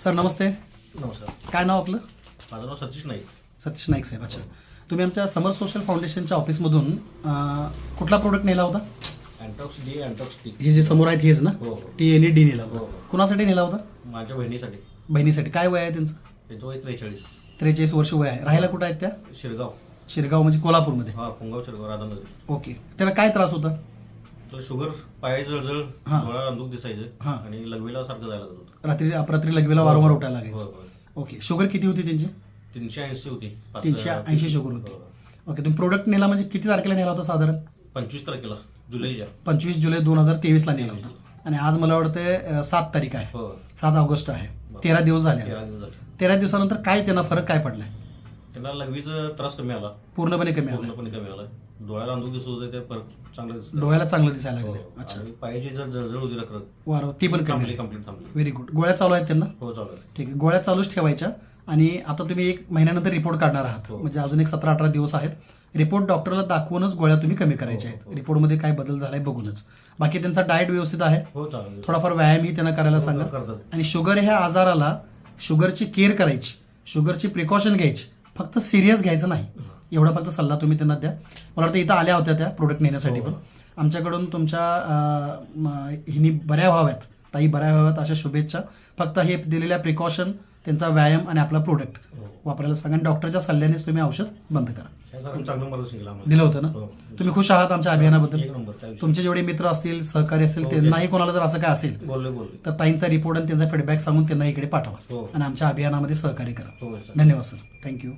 Sir नमस्ते. नमस्कार. काय नाव आपलं? माझं नाव सतीश नाईक. सतीश नाईक साहेब अच्छा. तुम्ही आमच्या समर सोशल फाउंडेशनच्या ऑफिसमधून अं, कुठला प्रोडक्ट नेला होता? अँटॉक्स डी अँटॉक्स टी हे जे समोर आहेत हेच ना? हो हो. टी एन डी नेला हो, होता. हो. कुणासाठी नेला होता? माझ्या बहिणीसाठी. बहिणीसाठी. काय वय आहे त्यांचं? त्यांचं वय त्रेचाळीस. त्रेचाळीस वर्ष वय आहे. राहायला कुठं आहेत त्या? शिरगाव. शिरगाव म्हणजे कोल्हापूरमध्ये. हा पुंगाव शिरगाव राधानगरी. ओके. त्याला काय त्रास होता? तर शुगर पायाची जळजळ हा. डोळा अंदूक दिसायचं हा. आणि लघवीला सारखं जायला लागत होतं. रात्री अपरात्री लगवेला वारंवार उठायला होय, लागायचं होय. ओके. शुगर किती होती त्यांची? तीनशे ऐंशी होती. पाच- तीनशे ऐंशी शुगर होती. हो. ओके. तुम्ही प्रोडक्ट नेला म्हणजे किती तारखेला नेला होता साधारण? पंचवीस तारखेला जुलैच्या. पंचवीस जुलै दोन हजार तेवीसला नेला होता. आणि आज मला वाटतं अं, सात तारीख आहे. हो. सात ऑगस्ट आहे. तेरा दिवस झाले तेरा आज. दिवस झाले. तेरा दिवसानंतर काय त्यांना फरक काय पडलाय? त्यांना लघवीचा त्रास कमी आला. पूर्णपणे कमी आला. पूर्णपणे कमी आला. डोळ्याला अंदूक दिसत होते ते चांगलं डोळ्याला चांगलं दिसायला हो. लागले अच्छा. आणि पायाची जर जळजळ होती रखरख वारं ती पण कमी थांबली कंप्लीट थांबली. व्हेरी गुड गोळ्या चालू आहेत त्यांना? हो चालू आहे. ठीक आहे. गोळ्या चालूच ठेवायच्या. आणि आता तुम्ही एक महिन्यानंतर रिपोर्ट काढणार आहात. हो. म्हणजे अजून एक सतरा अठरा दिवस आहेत. रिपोर्ट डॉक्टरला दाखवूनच गोळ्या तुम्ही कमी करायच्या हो, आहेत हो. रिपोर्टमध्ये काय बदल झालाय बघूनच. बाकी त्यांचा डाएट व्यवस्थित आहे. हो थोडाफार व्यायामही त्यांना करायला हो, सांगा. करतात. आणि शुगर ह्या आजाराला शुगरची केअर करायची. शुगरची प्रिकॉशन घ्यायची. फक्त सिरियस घ्यायचं नाही. एवढा फक्त सल्ला तुम्ही त्यांना द्या. मला वाटतं इथं आल्या होत्या त्या प्रोडक्ट नेण्यासाठी पण. आमच्याकडून तुमच्या हिनी बऱ्या व्हाव्यात. ताई बऱ्या व्हाव्यात अशा शुभेच्छा. फक्त हे दिलेल्या प्रिकॉशन त्यांचा व्यायाम आणि आपला प्रोडक्ट वापरायला सांगा. आणि डॉक्टरच्या सल्ल्यानेच तुम्ही औषध बंद करा. दिलं होतं ना? हो. तुम्ही खुश आहात आमच्या अभियानाबद्दल. तुमचे जेवढे मित्र असतील सहकारी असतील हो, त्यांनाही कोणाला जर असं काय असेल तर ताईंचा रिपोर्ट आणि त्यांचा फीडबॅक सांगून त्यांना इकडे पाठवा. हो. आणि आमच्या अभियानामध्ये सहकार्य करा. धन्यवाद सर. थँक्यू